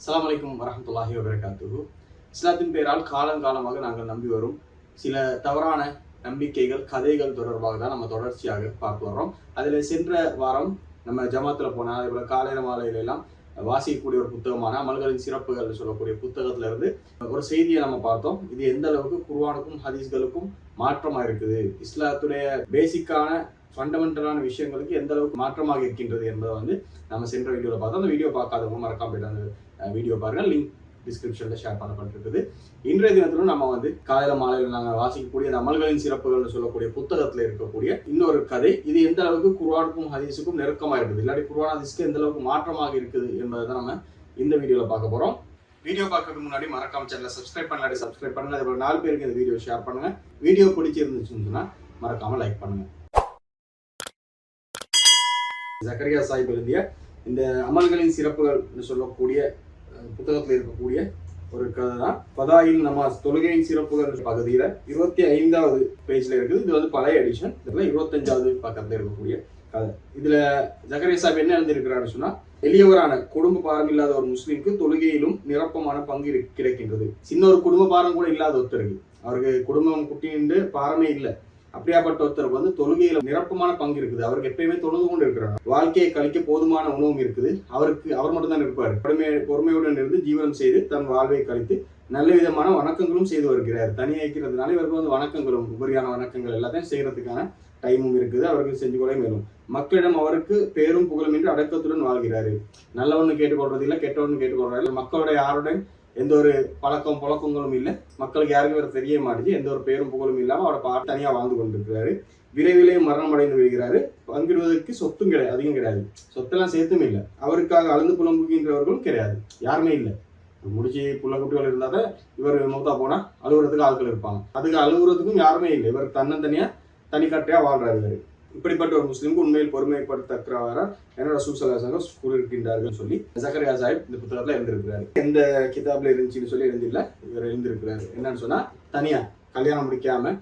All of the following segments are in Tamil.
அஸ்லாம் வலைக்கம் வரமத்துல்லாஹி வபரகாத்துஹு. இஸ்லாத்தின் பெயரால் காலங்காலமாக நாங்கள் நம்பி வரும் சில தவறான நம்பிக்கைகள் கதைகள் தொடர்பாக தான் நம்ம தொடர்ச்சியாக பார்த்து வர்றோம். அதில் சென்ற வாரம் நம்ம ஜமாத்தில் போனால் அதே போல் காலையில மாலையில எல்லாம் வாசிக்கக்கூடிய ஒரு புத்தகமான அமல்களின் சிறப்புகள் சொல்லக்கூடிய புத்தகத்துல இருந்து ஒரு செய்தியை நம்ம பார்த்தோம். இது எந்த அளவுக்கு குர்வானுக்கும் ஹதீஸ்களுக்கும் மாற்றமா இருக்குது? இஸ்லாத்துடைய பேசிக்கான ஃபண்டமெண்டலான விஷயங்களுக்கு எந்த அளவுக்கு மாற்றமாக இருக்கின்றது என்பதை வந்து நம்ம சென்ற வீடியோவில் பார்த்தோம். அந்த வீடியோ பார்க்காதவங்க மறக்காம போய்ட்டு அந்த வீடியோ பாருங்கள் லிங்க் டிஸ்கிரிப்ஷனில் ஷேர் பண்ணப்பட்டிருக்குது இன்றைய தினத்திலும் நம்ம வந்து காலையில் மாலையில் நாங்கள் வாசிக்கக்கூடிய அந்த அமல்களின் சிறப்புகள்னு சொல்லக்கூடிய புத்தகத்தில் இருக்கக்கூடிய இன்னொரு கதை. இது எந்த அளவுக்கு குருவானுக்கும் ஹதீஸுக்கும் நெருக்கமாக இருக்குது? இல்லாட்டி குர்ஆன் ஹதீஸ்க்கு எந்த அளவுக்கு மாற்றமாக இருக்குது என்பதை தான் நம்ம இந்த வீடியோவில் பார்க்க போகிறோம் வீடியோ பார்க்கறதுக்கு முன்னாடி மறக்காம சேனலை சப்ஸ்கிரைப் பண்ணலாடி சப்ஸ்கிரைப் பண்ணுங்க. அதே நாலு பேருக்கு இந்த வீடியோ ஷேர் பண்ணுங்க. வீடியோ பிடிச்சிருந்துச்சுன்னு சொன்னா மறக்காம லைக் பண்ணுங்க. ஜக்கரியா சாஹிப் எழுதிய இந்த அமல்களின் சிறப்புகள் சொல்லக்கூடிய புத்தகத்தில் இருக்கக்கூடிய ஒரு கதை தான். பதாயில் நமாஸ் தொழுகையின் சிறப்புகள் பகுதியில இருபத்தி ஐந்தாவது பேஜ்ல இருக்குது. இது வந்து பழைய எடிஷன் இதுல இருபத்தஞ்சாவது பக்கத்துல இருக்கக்கூடிய கதை. இதுல ஜக்கரியா சாஹிப் என்ன எழுதியிருக்கிறாருன்னு சொன்னா எளியவரான குடும்ப பாரம் இல்லாத ஒரு முஸ்லீமுக்கு தொழுகையிலும் நிரப்பமான பங்கு கிடைக்கின்றது. சின்ன ஒரு குடும்ப பாரம் கூட இல்லாத ஒருத்தருக்கு அவருக்கு குடும்பம் குட்டின்னு பாரமே இல்லை. அப்படியாப்பட்ட ஒருத்தருக்கு வந்து தொழுகையில நிரப்பமான பங்கு இருக்குது. அவருக்கு எப்பயுமே தொழுது கொண்டு இருக்கிறார் வாழ்க்கையை கழிக்க போதுமான உணவும் இருக்குது. அவருக்கு அவர் மட்டும்தான் இருப்பார் பொறுமை பொறுமையுடன் இருந்து ஜீவனம் செய்து தன் வாழ்வை கழித்து நல்ல விதமான வணக்கங்களும் செய்து வருகிறார். தனியாக இருக்கிறதுனால இவருக்கு வந்து வணக்கங்களும் உபரியான வணக்கங்கள் எல்லாத்தையும் செய்யறதுக்கான டைமும் இருக்குது. அவருக்கு செஞ்சு கொள்ள மேலும். மக்களிடம் அவருக்கு பேரும் புகழும் என்று அடக்கத்துடன் வாழ்கிறாரு. நல்லவன்னு கேட்டுக்கொள்றது இல்லை கெட்டவன்னு கேட்டுக்கொள்றாரு. இல்லை மக்களோட யாருடன் எந்த ஒரு பழக்கம் புழக்கங்களும் இல்லை. மக்களுக்கு யாருக்கும் வேற தெரிய மாட்டேங்குது. எந்த ஒரு பேரும் புகழும் இல்லாமல் அவரை பா தனியாக வாழ்ந்து கொண்டிருக்கிறாரு. விரைவிலே மரணம் அடைந்து விடுகிறாரு. பங்கிடுவதற்கு சொத்தும் கிடையாது அதிகம் கிடையாது. சொத்தெல்லாம் சேர்த்தும் இல்லை. அவருக்காக அழுந்து புலம்புகின்றவர்களும் கிடையாது. யாருமே இல்லை. முடிச்சு புள்ள குட்டிகள் இருந்தால் தான் இவர் மூத்தா போனால் அழுகுறதுக்கு ஆட்கள் இருப்பாங்க. அதுக்கு அழுகுறதுக்கும் யாருமே இல்லை. இவர் தன்னந்தனியாக தனிக்கட்டையாக வாழ்றாரு இப்படிப்பட்ட ஒரு முஸ்லீமுக்கு உண்மையில் பொறுமைப்படுத்தக்கிறவரா என்னோட சூசலாசங்க கூறியிருக்கின்றார்கள் சொல்லி ஜக்கரியா சாஹிப் இந்த புத்தகத்துல எழுந்திருக்கிறாரு எந்த கிதாப்ல இருந்துச்சுன்னு சொல்லி எழுந்தில்ல இவர் எழுந்திருக்கிறாரு என்னன்னு சொன்னா தனியா கல்யாணம் முடிக்காம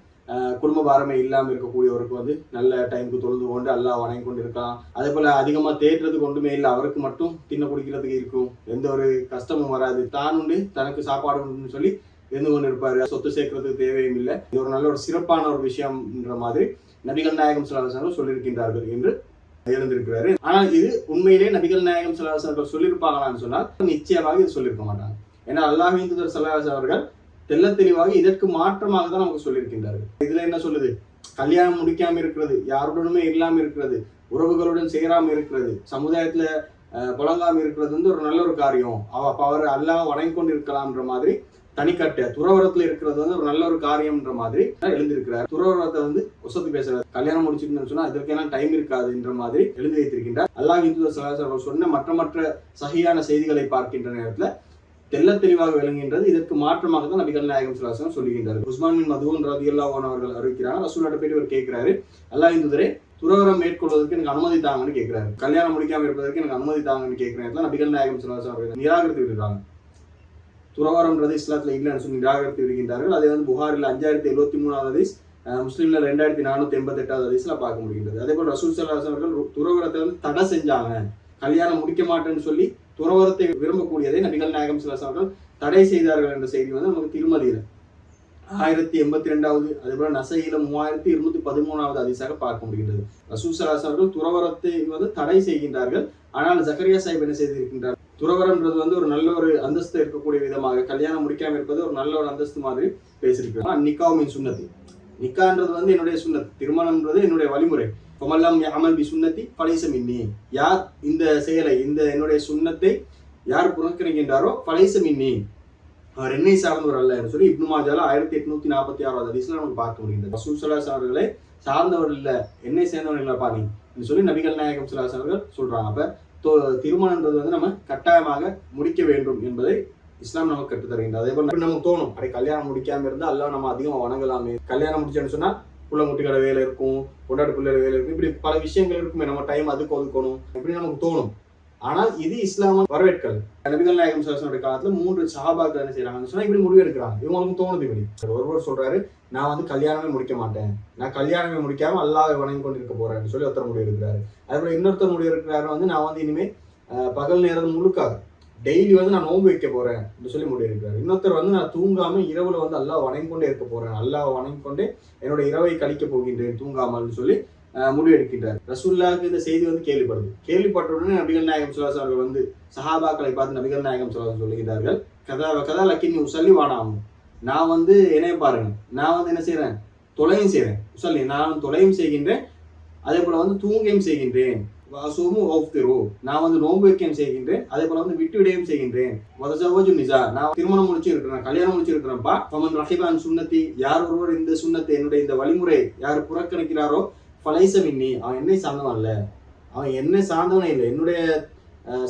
குடும்ப பாரமே இல்லாமல் இருக்கக்கூடியவருக்கு வந்து நல்ல டைமுக்கு தொழுது கொண்டு அல்லாஹ் வணங்கி கொண்டு இருக்கலாம் அதே போல அதிகமா தேடுறதுக்கு ஒன்றுமே இல்லை அவருக்கு மட்டும் தின்ன குடிக்கிறதுக்கு இருக்கும். எந்த ஒரு கஷ்டமும் வராது. தான் உண்டு தனக்கு சாப்பாடு உண்டுன்னு சொல்லி இருந்து கொண்டு இருப்பாரு சொத்து சேர்க்கறதுக்கு தேவையும் இல்லை. இது ஒரு நல்ல ஒரு சிறப்பான ஒரு விஷயம்ன்ற மாதிரி நபிகள் நாயகம் சுல்லாசர்கள் சொல்லியிருக்கின்றார்கள் என்று இருந்திருக்கிறாரு ஆனால் இது உண்மையிலே நபிகள் நாயகம் சுல்லாசர்கள் சொல்லியிருப்பாங்களான்னு சொன்னால் நிச்சயமாக இது சொல்லியிருக்க மாட்டாங்க. ஏன்னா அல்லாஹின் தூதர் சல்லாஸ் அவர்கள் தெள்ள தெளிவாக இதற்கு மாற்றமாக தான் நமக்கு சொல்லியிருக்கின்றார்கள். இதுல என்ன சொல்லுது? கல்யாணம் முடிக்காம இருக்கிறது யாருடனுமே இல்லாம இருக்கிறது உறவுகளுடன் சேராம இருக்கிறது சமுதாயத்துல அஹ், புழங்காம இருக்கிறது வந்து ஒரு நல்ல ஒரு காரியம். அவ அப்ப அவர் அல்லாஹ் வணங்கி கொண்டு இருக்கலாம்ன்ற மாதிரி தனிக்கட்டு. துறவரத்துல இருக்கிறது வந்து ஒரு நல்ல ஒரு காரியம்ன்ற மாதிரி எழுந்திருக்கிறார். துறவரத்தை வந்து ஒசத்து பேசுறாரு. கல்யாணம் முடிச்சிருந்தோம்னு சொன்னா இதற்கெல்லாம் டைம் இருக்காதுன்ற மாதிரி எழுதி வைத்திருக்கின்றார் அல்லாஹ் இந்து சலாசர் சொன்ன மற்ற மற்ற சகியான செய்திகளை பார்க்கின்ற நேரத்துல தெள்ள தெளிவாக விளங்குகின்றது. இதற்கு மாற்றமாக தான் நபிகள் நாயகம் சுலாசனம் சொல்லுகின்றார் உஸ்மான் பின் மதுவன் ரதியல்லா அவர்கள் அறிவிக்கிறாங்க. ரசூலாட்ட போயிட்டு அவர் கேட்கிறாரு. அல்லாஹ் இந்துதரே துறவரம் மேற்கொள்வதற்கு எனக்கு அனுமதி தாங்கன்னு கேட்கிறாரு. கல்யாணம் முடிக்காம இருப்பதற்கு எனக்கு அனுமதி தாங்கன்னு கேட்கிறேன் நபிகள் நாயகம் சுலாசம் அவர்கள் நிராகரித்து விடுறாங்க துறவரம்ன்றது இஸ்லாத்தில் இல்லைன்னு சொல்லி நிராகரித்து விடுகின்றார்கள். அதே வந்து புகாரில் அஞ்சாயிரத்தி எழுபத்தி மூணாவது ஹதீஸ் முஸ்லீம்ல ரெண்டாயிரத்தி நானூத்தி எண்பத்தி எட்டாவது ஹதீஸ்ல பார்க்க முடிகின்றது. அதே போல் ரசூல் சல்லாஸ் அவர்கள் துறவரத்தை வந்து தடை செஞ்சாங்க. கல்யாணம் முடிக்க மாட்டேன்னு சொல்லி துறவரத்தை விரும்பக்கூடியதை நபிகள் நாயகம் சிலாஸ் அவர்கள் தடை செய்தார்கள் என்ற செய்தி வந்து நமக்கு திருமதியில். ஆயிரத்தி எண்பத்தி ரெண்டாவது அதே போல நசையில மூவாயிரத்தி இருநூத்தி பதிமூணாவது அதிசாக பார்க்க முடிகின்றது. ரசூல் அவர்கள் துறவரத்தை வந்து தடை செய்கின்றார்கள். ஆனால் ஜக்கரியா சாஹிப் என்ன செய்திருக்கின்றார்? துறவரன்றது வந்து ஒரு நல்ல ஒரு அந்தஸ்து இருக்கக்கூடிய விதமாக கல்யாணம் முடிக்காம இருப்பது ஒரு நல்ல ஒரு அந்தஸ்து மாதிரி பேசியிருக்கிறார் நிக்காவுமின் சுண்ணத்தி நிக்கான்றது வந்து என்னுடைய சுண்ணத் திருமணம்ன்றது என்னுடைய வழிமுறை. கொமல்லம் அமல் பி சுண்ணத்தி பளைசமின்னி யார் இந்த செயலை இந்த என்னுடைய சுண்ணத்தை யார் புறக்கணிக்கின்றாரோ படைச மின்னி. அவர் என்னை சார்ந்தவர் அல்ல என்று சொல்லி இப்னு மாஜால ஆயிரத்தி எட்நூத்தி நாற்பத்தி ஆறாவது அதிசல நமக்கு பார்க்க முடிகின்றது. ரசூல் சலாஸ் அவர்களை சார்ந்தவர் இல்ல என்னை சேர்ந்தவர் இல்லப்பா நீ சொல்லி நபிகள் நாயகம் சலாஸ் அவர்கள் சொல்றாங்க. அப்ப திருமணன்றது வந்து நம்ம கட்டாயமாக முடிக்க வேண்டும் என்பதை இஸ்லாம் நமக்கு கற்றுத் தருகின்றது. அதே போல நமக்கு தோணும் அப்படி கல்யாணம் முடிக்காம இருந்தால் அல்லாஹ் நம்ம அதிகமா வணங்கலாமே. கல்யாணம் முடிச்சேன்னு சொன்னா புள்ள முட்டிக்கடை வேலை இருக்கும் கொண்டாட்டு பிள்ளை வேலை இருக்கும் இப்படி பல விஷயங்கள் இருக்குமே. நம்ம டைம் அதுக்கு ஒதுக்கணும். இப்படி நமக்கு தோணும். ஆனால் இது இஸ்லாம வரவேற்கல் நபிகள் நாயகம் சலாசனுடைய காலத்துல மூன்று சஹாபாக்கள் என்ன செய்யறாங்கன்னு சொன்னா இப்படி முடிவு எடுக்கிறாங்க. இவங்களுக்கு தோணுது இப்படி. ஒருவர் சொல்றாரு நான் வந்து கல்யாணமே முடிக்க மாட்டேன். நான் கல்யாணமே முடிக்காம அல்லாஹ் வணங்கி கொண்டு இருக்க போறேன்னு சொல்லி ஒருத்தர் முடிவு எடுக்கிறாரு. அதே போல இன்னொருத்தர் முடிவு எடுக்கிறாரு வந்து நான் வந்து இனிமே பகல் நேரம் முழுக்காது. டெய்லி வந்து நான் நோன்பு வைக்க போறேன் அப்படின்னு சொல்லி முடிவு முடிவெடுக்கிறார் இன்னொருத்தர் வந்து நான் தூங்காம இரவுல வந்து அல்லாஹ் வணங்கி கொண்டே இருக்க போறேன். அல்லாஹ் வணங்கி கொண்டே என்னோட இரவை கழிக்க போகின்றேன் தூங்காமல்னு சொல்லி முடிவெடுக்கின்றார். ரசூல்லாவுக்கு இந்த செய்தி வந்து கேள்விப்படுது. கேள்விப்பட்ட உடனே நபிகள் நாயகம் சுல்லாஸ் அவர்கள் வந்து சஹாபாக்களை பார்த்து நபிகள் நாயகம் சுல்லாஸ் சொல்லுகிறார்கள் கதா கதா லக்கினி உசல்லி வானாகும் நான் வந்து என்னைய பாருங்க. நான் வந்து என்ன செய்யறேன் தொலையும் செய்கிறேன் உசல்லி நான் தொலையும் செய்கின்றேன். அதே போல வந்து தூங்கையும் செய்கின்றேன். வாசுவும் ஓஃப்திரோ நான் வந்து நோன்பு வைக்கையும் செய்கின்றேன். அதே போல வந்து விட்டு விடையும் செய்கின்றேன். வதசவோஜு நிஜா நான் திருமணம் முடிச்சு இருக்கிறேன் கல்யாணம் முடிச்சு இருக்கிறேன்ப்பா பமன் ரஹிபான் சுண்ணத்தி யார் ஒருவர் இந்த சுண்ணத்தை என்னுடைய இந்த வழிமுறை யார் புறக்கணிக்கிறாரோ ஃபலைச மின்னி அவன் என்னை சார்ந்தவன் அல்ல. அவன் என்னை சார்ந்தவனே இல்லை. என்னுடைய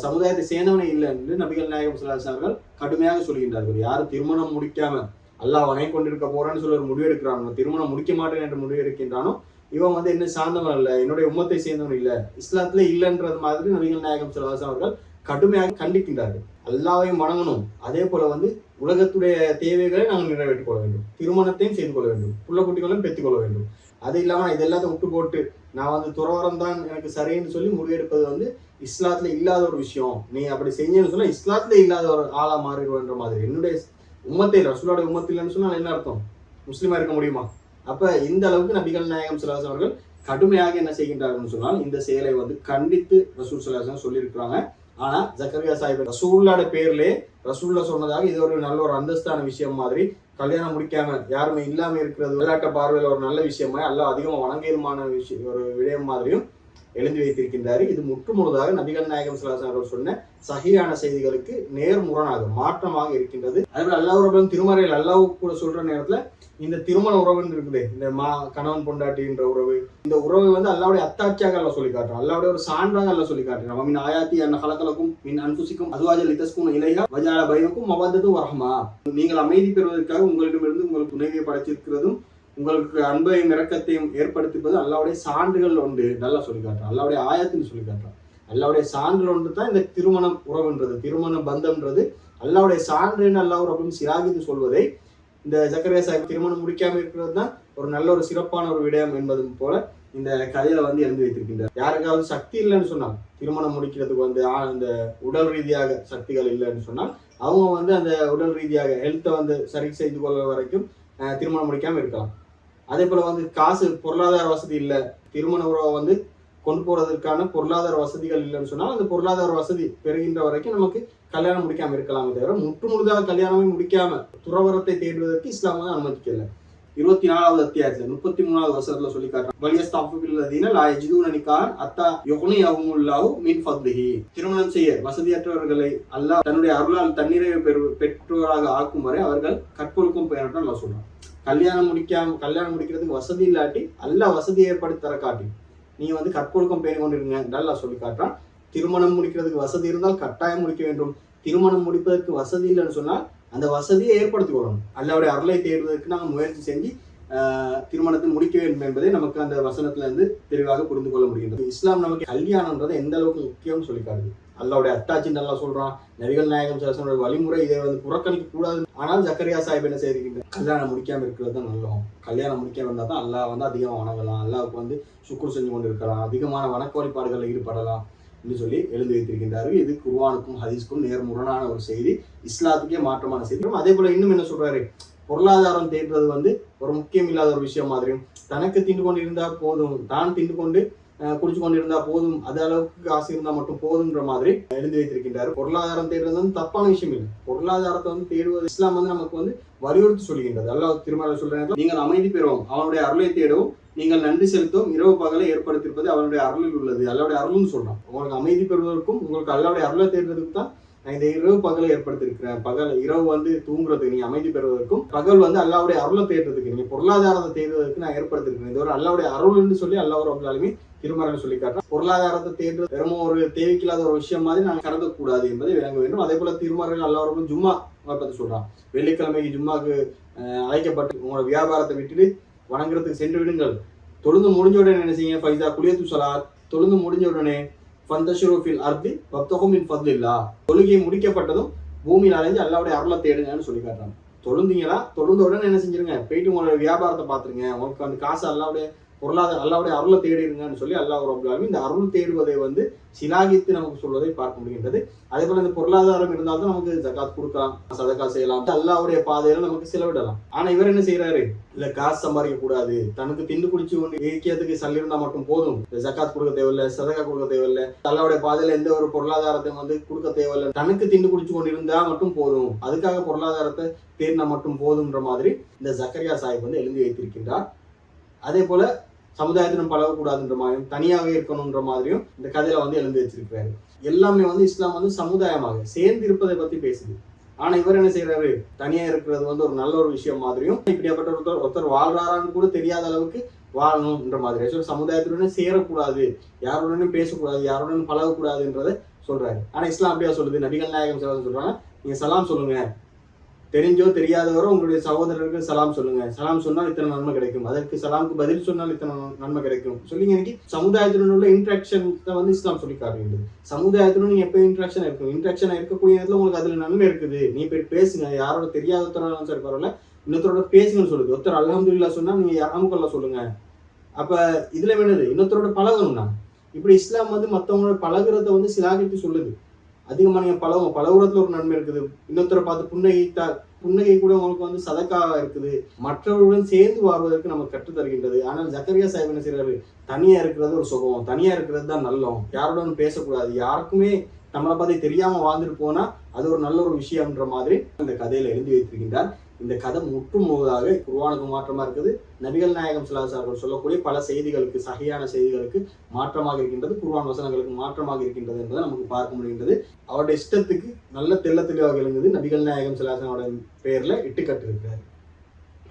சமுதாயத்தை சேர்ந்தவனே இல்லை என்று நபிகள் நாயகம் ஸல்லல்லாஹு அவர்கள் கடுமையாக சொல்கின்றார்கள். யாரும் திருமணம் முடிக்காம அல்லாஹ் வணங்கி கொண்டிருக்க போறான்னு சொல்லி ஒரு முடிவு எடுக்கிறானோ திருமணம் முடிக்க மாட்டேன் என்று முடிவு எடுக்கின்றானோ இவன் வந்து என்ன சார்ந்தவன் இல்லை என்னுடைய உம்மத்தை சேர்ந்தவன் இல்லை. இஸ்லாத்துல இல்லைன்றது மாதிரி நபிகள் நாயகம் ஸல்லல்லாஹு அவர்கள் கடுமையாக கண்டிக்கின்றார்கள். அல்லாவையும் வணங்கணும். அதே போல வந்து உலகத்துடைய தேவைகளை நாங்கள் நிறைவேற்றிக் கொள்ள வேண்டும். திருமணத்தையும் செய்து கொள்ள வேண்டும். புள்ள குட்டிகளையும் பெற்றுக் கொள்ள வேண்டும். அது இல்லாமல் நான் இது எல்லாத்தையும் விட்டு போட்டு நான் வந்து துறவரம் தான் எனக்கு சரின்னு சொல்லி முடிவெடுப்பது வந்து இஸ்லாத்துல இல்லாத ஒரு விஷயம். நீ அப்படி செஞ்சேன்னு சொன்னா இஸ்லாத்துல இல்லாத ஒரு ஆளா மாறிடுவேன்ற மாதிரி. என்னுடைய உம்மத்தை ரசூலோட உம்மத்தில் இல்லைன்னு சொன்னா என்ன அர்த்தம்? முஸ்லீமா இருக்க முடியுமா? அப்ப இந்த அளவுக்கு நபிகள் நாயகம் சிலாஸ் அவர்கள் கடுமையாக என்ன செய்கின்றார்கள் சொன்னால் இந்த செயலை வந்து கண்டித்து ரசூல் சிலாசன் சொல்லியிருக்கிறாங்க. ஆனா ஜக்கரியா சாஹிப் ரசூல்லோட பேர்லே ரசூல்லா சொன்னதாக இது ஒரு நல்ல ஒரு அந்தஸ்தான விஷயம் மாதிரி கல்யாணம் முடிக்காம யாருமே இல்லாம இருக்கிறது விளையாட்ட பார்வையில் ஒரு நல்ல விஷயமா அல்ல அதிகமா வணங்கியதுமான விஷயம் ஒரு விடயம் மாதிரியும் எழுதி வைத்திருக்கின்றார். இது முற்றுமுழுதாக நபிகள் நாயகம் சிலாசன் அவர்கள் சொன்ன சகியான செய்திகளுக்கு நேர்முரணாக மாற்றமாக இருக்கின்றது. அதேபோல அல்லாஹ் ரபுல் திருமறையில் அல்லாஹ் கூட சொல்ற நேரத்துல இந்த திருமண உறவுன்னு இருக்குது இந்த மா கணவன் பொண்டாட்டின்ற உறவு இந்த உறவு வந்து அல்லாவுடைய அத்தாட்சியாக அல்ல சொல்லி காட்டுறோம் அல்லாவுடைய ஒரு சான்றாக அல்ல சொல்லி காட்டுறோம் மின் ஆயாத்தி அன்ன கலக்கலக்கும் மின் அன்புசிக்கும் அதுவாஜல் லித்தஸ்கும் இலையா வஜால பயனுக்கும் மபந்ததும் வரமா நீங்கள் அமைதி பெறுவதற்காக உங்களிடமிருந்து உங்களுக்கு துணைவியை படைச்சிருக்கிறதும் உங்களுக்கு அன்பையும் இறக்கத்தையும் ஏற்படுத்திப்பது அல்லாவுடைய சான்றுகள் உண்டு நல்லா சொல்லி காட்டுறான் அல்லாவுடைய ஆயத்துன்னு சொல்லி காட்டுறான் அல்லாவுடைய சான்றுகள் ஒன்று தான் இந்த திருமணம் உறவுன்றது. திருமண பந்தம்ன்றது அல்லாவுடைய சான்றுன்னு அல்லா அப்படின்னு சிராகித்து சொல்வதை இந்த சக்கரவே சாஹிப் திருமணம் முடிக்காம இருக்கிறது தான் ஒரு நல்ல ஒரு சிறப்பான ஒரு விடயம் என்பது போல இந்த கதையில வந்து எழுந்து வைத்திருக்கின்றார். யாருக்காவது சக்தி இல்லைன்னு சொன்னால் திருமணம் முடிக்கிறதுக்கு வந்து அந்த இந்த உடல் ரீதியாக சக்திகள் இல்லைன்னு சொன்னால் அவங்க வந்து அந்த உடல் ரீதியாக ஹெல்த்தை வந்து சரி செய்து கொள்ள வரைக்கும் திருமணம் முடிக்காம இருக்கலாம். அதே போல வந்து காசு பொருளாதார வசதி இல்லை. திருமண உறவை வந்து கொண்டு போறதற்கான பொருளாதார வசதிகள் இல்லைன்னு சொன்னால் அந்த பொருளாதார வசதி பெறுகின்ற வரைக்கும் நமக்கு கல்யாணம் முடிக்காம இருக்கலாமே தவிர முற்று முழுதாக கல்யாணமே முடிக்காம துறவரத்தை தேடுவதற்கு இஸ்லாம் வந்து அனுமதிக்கல. இருபத்தி நாலாவது அத்தியாயத்துல முப்பத்தி மூணாவது வருஷத்துல சொல்லி காட்டுறான் வலியஸ்தாபில்லதீன அத்தா யுக்னி அவுமுல்லாஹு மீன் ஃபத்லிஹி. திருமணம் செய்ய வசதியற்றவர்களை அல்லாஹ் தன்னுடைய அருளால் தண்ணீரை பெறு பெற்றோராக ஆக்கும் வரை அவர்கள் கற்பொழுக்கும் பெயரட்டும் நான் சொல்றான். கல்யாணம் முடிக்காம கல்யாணம் முடிக்கிறதுக்கு வசதி இல்லாட்டி அல்லாஹ் வசதி ஏற்படுத்தி தர காட்டி. நீங்கள் வந்து கற்பொழுக்கம் பேணி கொண்டிருங்க நல்லா சொல்லி காட்டுறான். திருமணம் முடிக்கிறதுக்கு வசதி இருந்தால் கட்டாயம் முடிக்க வேண்டும். திருமணம் முடிப்பதற்கு வசதி இல்லைன்னு சொன்னால் அந்த வசதியை ஏற்படுத்தி கொள்ளணும். அல்லாவுடைய அருளை தேடுவதற்கு நாங்கள் முயற்சி செஞ்சு திருமணத்தை முடிக்க வேண்டும் என்பதை நமக்கு அந்த வசனத்துல இருந்து தெளிவாக புரிந்து கொள்ள முடிகின்றது. இஸ்லாம் நமக்கு கல்யாணம்ன்றது எந்த அளவுக்கு முக்கியம்னு சொல்லி காட்டுது அல்லாவுடைய அட்டாச்சின்னு நல்லா சொல்றான் நபிகள் நாயகம் சாசனோட வழிமுறை இதை வந்து புறக்கணிக்க கூடாது. ஆனால் ஜக்கரியா சாஹிப் என்ன செய்திருக்கின்ற கல்யாணம் முடிக்காம இருக்கிறது தான் நல்லோம். கல்யாணம் முடிக்காம இருந்தால் தான் அல்லாஹ் வந்து அதிகமாக வணங்கலாம். அல்லாவுக்கு வந்து சுக்குர் செஞ்சு கொண்டு இருக்கலாம் அதிகமான வணக்க வழிபாடுகளில் ஈடுபடலாம் அப்படின்னு சொல்லி எழுதி வைத்திருக்கின்றார்கள். இது குருவானுக்கும் ஹதீஸ்க்கும் நேர்முரணான ஒரு செய்தி. இஸ்லாத்துக்கே மாற்றமான செய்தி. அதே போல இன்னும் என்ன சொல்றாரு? பொருளாதாரம் தேடுறது வந்து ஒரு முக்கியம் இல்லாத ஒரு விஷயம் மாதிரியும் தனக்கு திண்டு கொண்டு இருந்தா போதும் தான் திண்டு கொண்டு குடிச்சு கொண்டு இருந்தா போதும் அது அளவுக்கு காசு இருந்தா மட்டும் போதுன்ற மாதிரி எழுதி வைத்திருக்கின்றார். பொருளாதாரம் தேடுறது வந்து தப்பான விஷயம் இல்லை. பொருளாதாரத்தை வந்து தேடுவது இஸ்லாம் வந்து நமக்கு வந்து வலியுறுத்தி சொல்கின்றது. அல்லாஹ் திருமலை சொல்றாங்க நீங்கள் அமைதி பெறுவோம் அவனுடைய அருளை தேடவும் நீங்கள் நன்றி செலுத்தவும் இரவு பகலை ஏற்படுத்தியிருப்பது அவனுடைய அருளில் உள்ளது. அல்லாவுடைய அருள்னு சொல்றான். உங்களுக்கு அமைதி பெறுவதற்கும் உங்களுக்கு அல்லாவுடைய அருளை தேடுறதுக்கு தான் இந்த இரவு பகலை ஏற்படுத்தியிருக்கிறேன் பகல் இரவு வந்து தூங்குறதுக்கு நீங்க அமைதி பெறுவதற்கும் பகல் வந்து அல்லாவுடைய அருளை தேடுறதுக்கு நீங்க பொருளாதாரத்தை தேடுவதற்கு நான் ஏற்படுத்தியிருக்கிறேன். இது ஒரு அல்லாவுடைய அருள்னு சொல்லி அல்லாஹ் ரபுல்லாலுமே திருமணம் சொல்லி காட்டுறேன். பொருளாதாரத்தை தேடுறது வெறும் ஒரு தேவைக்கில்லாத ஒரு விஷயம் மாதிரி நான் கருதக்கூடாது என்பதை விளங்க வேண்டும். அதே போல திருமணம் எல்லாரும் ஜும்மா பத்தி சொல்றான். வெள்ளிக்கிழமைக்கு ஜும்மாக்கு அழைக்கப்பட்டு உங்களோட வியாபாரத்தை விட்டுட்டு வணங்குறதுக்கு சென்று விடுங்கள். தொழுந்து முடிஞ்ச உடனே என்ன செய்யுங்க? ஃபைசா குளியத்து சலாத் தொழுந்து முடிஞ்ச உடனே ஃபந்தஷுருஃபில் அர்தி பக்தகும் இன் ஃபத்லில்லா. தொழுகை முடிக்கப்பட்டதும் பூமியில் அலைஞ்சு அல்லாவுடைய அருளை தேடுங்கன்னு சொல்லி காட்டுறாங்க. தொழுந்தீங்களா? தொழுந்த உடனே என்ன செஞ்சிருங்க? போயிட்டு உங்களோட வியாபாரத்தை பார்த்துருங்க. உங்களுக்கு அந்த காசு அல்லாவுடைய பொருளாதார அல்லாவுடைய அருளை தேடிருங்கன்னு சொல்லி அல்லாஹ் ரபுல்லாலும் இந்த அருள் தேடுவதை வந்து சிலாகித்து நமக்கு சொல்வதை பார்க்க முடிகின்றது. அதே போல இந்த பொருளாதாரம் இருந்தால் தான் நமக்கு ஜகாத் கொடுக்கலாம் சதக்கா செய்யலாம். அல்லாவுடைய பாதையில நமக்கு செலவிடலாம். ஆனா இவர் என்ன செய்யறாரு இல்ல காசு சம்பாதிக்க கூடாது. தனக்கு திண்டு குடிச்சு ஒன்று இயக்கியதுக்கு சல்லிருந்தா மட்டும் போதும். இந்த ஜகாத் கொடுக்க தேவையில்ல சதக்கா கொடுக்க தேவையில்லை. அல்லாவுடைய பாதையில எந்த ஒரு பொருளாதாரத்தை வந்து கொடுக்க தேவையில்லை. தனக்கு திண்டு குடிச்சு கொண்டு இருந்தா மட்டும் போதும். அதுக்காக பொருளாதாரத்தை தேடினா மட்டும் போதும்ன்ற மாதிரி இந்த ஜக்கரியா சாஹிப் வந்து எழுதி வைத்திருக்கின்றார். அதே போல சமுதாயத்திலும் பழகக்கூடாதுன்ற மாதிரியும் தனியாக இருக்கணுன்ற மாதிரியும் இந்த கதையில வந்து எழுந்து வச்சிருக்கிறாரு. எல்லாமே வந்து இஸ்லாம் வந்து சமுதாயமாக சேர்ந்து இருப்பதை பத்தி பேசுது. ஆனா இவர் என்ன செய்யறாரு தனியா இருக்கிறது வந்து ஒரு நல்ல ஒரு விஷயம் மாதிரியும் இப்படியாப்பட்ட ஒருத்தர் ஒருத்தர் வாழ்றாரான்னு கூட தெரியாத அளவுக்கு வாழணும்ன்ற மாதிரி. ஸோ சமுதாயத்துடனே சேரக்கூடாது. யாருடனும் பேசக்கூடாது யாருடனும் பழகக்கூடாதுன்றதை சொல்றாரு. ஆனா இஸ்லாம் அப்படியா சொல்லுது? நபிகள் நாயகம் சொல்றாங்க. நீங்க சலாம் சொல்லுங்க. தெரிஞ்சோ தெரியாதவரோ உங்களுடைய சகோதரருக்கு சலாம் சொல்லுங்க. சலாம் சொன்னால் இத்தனை நன்மை கிடைக்கும். அதற்கு சலாமுக்கு பதில் சொன்னால் இத்தனை நன்மை கிடைக்கும். சொல்லி இன்னைக்கு சமுதாயத்துடன் உள்ள இன்ட்ராக்ஷன் வந்து இஸ்லாம் சொல்லி காட்டுகிறது சமுதாயத்துடன் நீ எப்போ இன்ட்ராக்ஷன் இருக்கும் இன்ட்ராக்ஷன் இருக்கக்கூடிய இடத்துல உங்களுக்கு அதுல நன்மை இருக்குது. நீ போய் பேசுங்க. யாரோட தெரியாதவராலும் சரி பரவாயில்ல இன்னொருத்தரோட பேசுங்கன்னு சொல்லுது. ஒருத்தர் அலமதுல்லா சொன்னா நீங்க யாராமுக்கல்ல சொல்லுங்க. அப்ப இதுல வேணுது இன்னொருத்தரோட பழகணும்னா? இப்படி இஸ்லாம் வந்து மற்றவங்களோட பழகுறத வந்து சிலாகிட்டு சொல்லுது. அதிகமாக நீங்கள் பழகும் பழகுறதுல ஒரு நன்மை இருக்குது. இன்னொருத்தரை பார்த்து புன்னகைத்தால் புன்னகை கூட உங்களுக்கு வந்து சதக்காவா இருக்குது. மற்றவர்களுடன் சேர்ந்து வாழ்வதற்கு நமக்கு கற்றுத்தருகின்றது ஆனால் ஜக்கரியா சாஹிப் என்ன செய்கிறாரு தனியாக இருக்கிறது ஒரு சுகம். தனியாக இருக்கிறது தான் நல்லம். யாருடன் பேசக்கூடாது. யாருக்குமே நம்மளை பார்த்து தெரியாமல் வாழ்ந்துட்டு போனால் அது ஒரு நல்ல ஒரு விஷயம்ன்ற மாதிரி அந்த கதையில் எழுதி வைத்திருக்கின்றார். இந்த கதை முற்றுமுழுதாக குருவானுக்கு மாற்றமாக இருக்குது. நபிகள் நாயகம் சிலாஸ் அவர்கள் சொல்லக்கூடிய பல செய்திகளுக்கு சகையான செய்திகளுக்கு மாற்றமாக இருக்கின்றது. குருவான் வசனங்களுக்கு மாற்றமாக இருக்கின்றது என்பதை நமக்கு பார்க்க முடிகின்றது. அவருடைய இஷ்டத்துக்கு நல்ல தெல்ல தெளிவாக எழுந்தது நபிகள் நாயகம் சிலாசனோட பெயரில் இட்டுக்கட்டு இருக்கிறார்.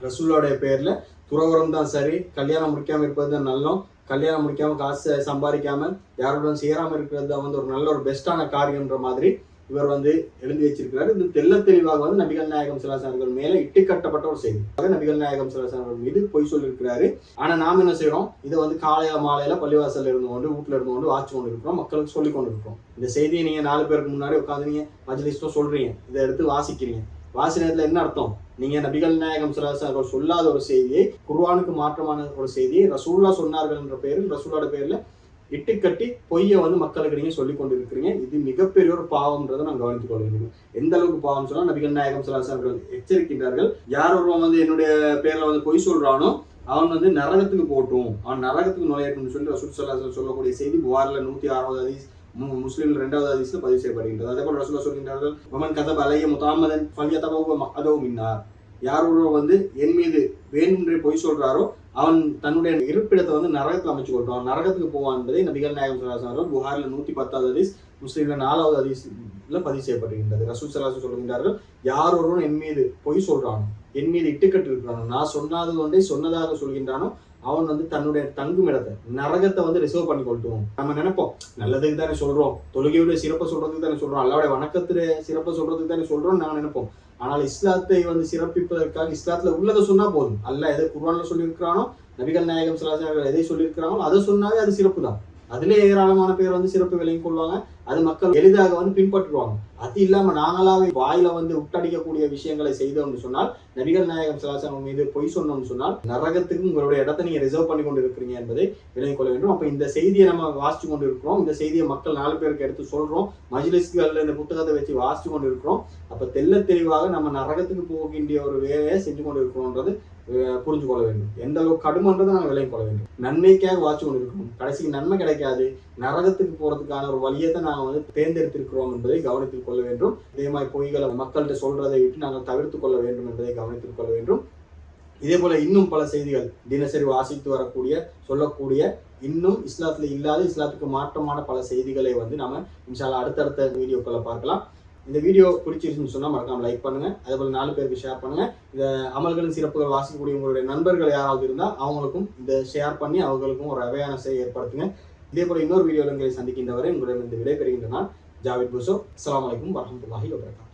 ரசூலோடைய பேரில் துறவரம் தான் சரி கல்யாணம் முடிக்காமல் இருப்பது தான் நல்லம். கல்யாணம் முடிக்காமல் காசு சம்பாதிக்காமல் யாருடன் சேராமல் இருக்கிறது தான் வந்து ஒரு நல்ல ஒரு பெஸ்டான காரியன்ற மாதிரி இவர் வந்து எழுதி வச்சிருக்கிறார். இது தெல்ல தெளிவாக வந்து நபிகள் நாயகம் சிலாசனர்கள் மேல இட்டு கட்டப்பட்ட ஒரு செய்தி. நபிகள் நாயகம் சிலாசனர்கள் மீது பொய் சொல்லியிருக்கிறாரு. ஆனா நாம என்ன செய்யறோம் இதை வந்து காலையில மாலையில பள்ளிவாசல்ல இருந்து கொண்டு வீட்டுல இருந்து கொண்டு வாட்சி கொண்டு இருக்கிறோம். மக்களுக்கு சொல்லி கொண்டு இருக்கிறோம் இந்த செய்தியை நீங்க நாலு பேருக்கு முன்னாடி உட்காந்து நீங்க மஜ்லிஸ்டோ சொல்றீங்க. இதை எடுத்து வாசிக்கிறீங்க. வாசினத்துல என்ன அர்த்தம்? நீங்க நபிகள் நாயகம் சிலாசனர்கள் சொல்லாத ஒரு செய்தியை குர்வானுக்கு மாற்றமான ஒரு செய்தியை ரசூல்லா சொன்னார்கள் என்ற பெயரில் ரசூலோட பேர்ல இட்டுக்கட்டி பொய்யை வந்து மக்களுக்கு நீங்கள் சொல்லி கொண்டு இருக்கிறீங்க இது மிகப்பெரிய ஒரு பாவம்ன்றதை நான் கவனித்துக் கொள்ள எந்த அளவுக்கு பாவம் சொன்னால் நபிகள் நாயகம் சிலாசனர்கள் எச்சரிக்கின்றார்கள். யார் ஒருவன் வந்து என்னுடைய பேரில் வந்து பொய் சொல்கிறானோ அவன் வந்து நரகத்துக்கு போட்டும் அவன் நரகத்துக்கு நுழையட்டும்னு சொல்லி ரசூல் சல்லாஹ் சொல்லக்கூடிய செய்தி வாரில் நூற்றி ஆறாவது அதிஸ் முஸ்லீம்ல ரெண்டாவது அதிசல பதிவு செய்யப்படுகின்றது. அதே போல ரசூலா சொல்கின்றார்கள் மமன் கதப் அலைய முத்தாமதன் ஃபல்யதபவ மஹதவு மின்னார் யார் ஒருவர் வந்து என் மீது வேண்டுமென்றே பொய் சொல்றாரோ அவன் தன்னுடைய இருப்பிடத்தை வந்து நரகத்தில் அமைச்சு கொடுத்தான். நரகத்துக்கு போவான் என்பதை நபிகள் நாயகம் சலாசனம் புகாரில் நூத்தி பத்தாவது ஹதீஸ் முஸ்லீம்ல நாலாவது ஹதீஸ்ல பதிவு செய்யப்படுகின்றது ரசூல் சலாசம் சொல்கின்றார்கள் யார் ஒருவன் என் மீது பொய் சொல்றானோ என் மீது இட்டுக்கட்டு இருக்கிறானோ நான் சொன்னது ஒன்றை சொன்னதாக சொல்கின்றானோ அவன் வந்து தன்னுடைய தங்கும் இடத்தை நரகத்தை வந்து ரிசர்வ் பண்ணி கொள்ளுவோம் நம்ம நினைப்போம் நல்லதுக்கு தானே சொல்றோம் தொழுகையுடைய சிறப்பை சொல்றதுக்கு தானே சொல்றோம் அல்லாவுடைய வணக்கத்துல சிறப்பை சொல்றதுக்கு தானே சொல்றோம் நாங்க நினைப்போம். ஆனால் இஸ்லாத்தை வந்து சிறப்பிப்பதற்காக இஸ்லாத்துல உள்ளதை சொன்னா போதும். அல்ல எதை குர்ஆன்ல சொல்லியிருக்கிறானோ நபிகள் நாயகம் சிலாசார்கள் எதை சொல்லியிருக்கிறாங்களோ அதை சொன்னாவே அது சிறப்பு தான் அதுல ஏராளமான பேர் வந்து சிறப்பு விலையும் கொள்வாங்க. அது மக்கள் எளிதாக வந்து பின்பற்றுவாங்க. அது இல்லாம நாங்களாவே வாயில வந்து உட்டடிக்கக்கூடிய விஷயங்களை செய்தோம்னு சொன்னால் நபிகள் நாயகம் சிலாசனம் மீது பொய் சொன்னோம்னு சொன்னால் நரகத்துக்கு உங்களுடைய இடத்தை நீங்க ரிசர்வ் பண்ணி கொண்டு இருக்கிறீங்க என்பதை விளங்கிக் கொள்ள வேண்டும். அப்ப இந்த செய்தியை நம்ம வாசிச்சு கொண்டு இருக்கிறோம் இந்த செய்தியை மக்கள் நாலு பேருக்கு எடுத்து சொல்றோம். மஜ்லிஸ்கள்ல இந்த புத்தகத்தை வச்சு வாசிச்சு கொண்டு இருக்கிறோம் அப்ப தெல்ல தெளிவாக நம்ம நரகத்துக்கு போகின்ற ஒரு வேலையை செஞ்சு கொண்டு இருக்கிறோம்ன்றது புரிஞ்சு கொள்ள வேண்டும். எந்த அளவுக்கு கடுமன்றதை நாங்கள் விளங்கிக் கொள்ள வேண்டும். நன்மைக்காக வாட்சி கொண்டு இருக்கணும் கடைசிக்கு நன்மை கிடைக்காது. நரகத்துக்கு போறதுக்கான ஒரு வழியை தான் நாங்கள் வந்து தேர்ந்தெடுத்திருக்கிறோம் என்பதை கவனத்தில் கொள்ள வேண்டும். இதே மாதிரி பொய்களை மக்கள்கிட்ட சொல்றதை விட்டு நாங்கள் தவிர்த்து கொள்ள வேண்டும் என்பதை கவனத்தில் கொள்ள வேண்டும். இதே போல இன்னும் பல செய்திகள். தினசரி வாசித்து வரக்கூடிய சொல்லக்கூடிய இன்னும் இஸ்லாத்துல இல்லாத இஸ்லாத்துக்கு மாற்றமான பல செய்திகளை வந்து நம்ம இன்ஷால்லா அடுத்தடுத்த வீடியோக்களை பார்க்கலாம். இந்த வீடியோ பிடிச்சிருச்சுன்னு சொன்னா மறக்காம லைக் பண்ணுங்க. அதே போல நாலு பேருக்கு ஷேர் பண்ணுங்க. இந்த அமல்களின் சிறப்புகள் வாசிக்கக்கூடிய உங்களுடைய நண்பர்கள் யாராவது இருந்தால் அவங்களுக்கும் இதை ஷேர் பண்ணி அவங்களுக்கும் ஒரு அவையானஸை ஏற்படுத்துங்க. இதே போல இன்னொரு வீடியோவில் உங்களை சந்திக்கின்ற வரை உங்களிடம் இந்த விடைபெறுகின்ற நான் ஜாவித் புசோ அஸ்ஸலாமு வலைக்கம் வரமத்துல்லாஹி வபரகாத்துஹு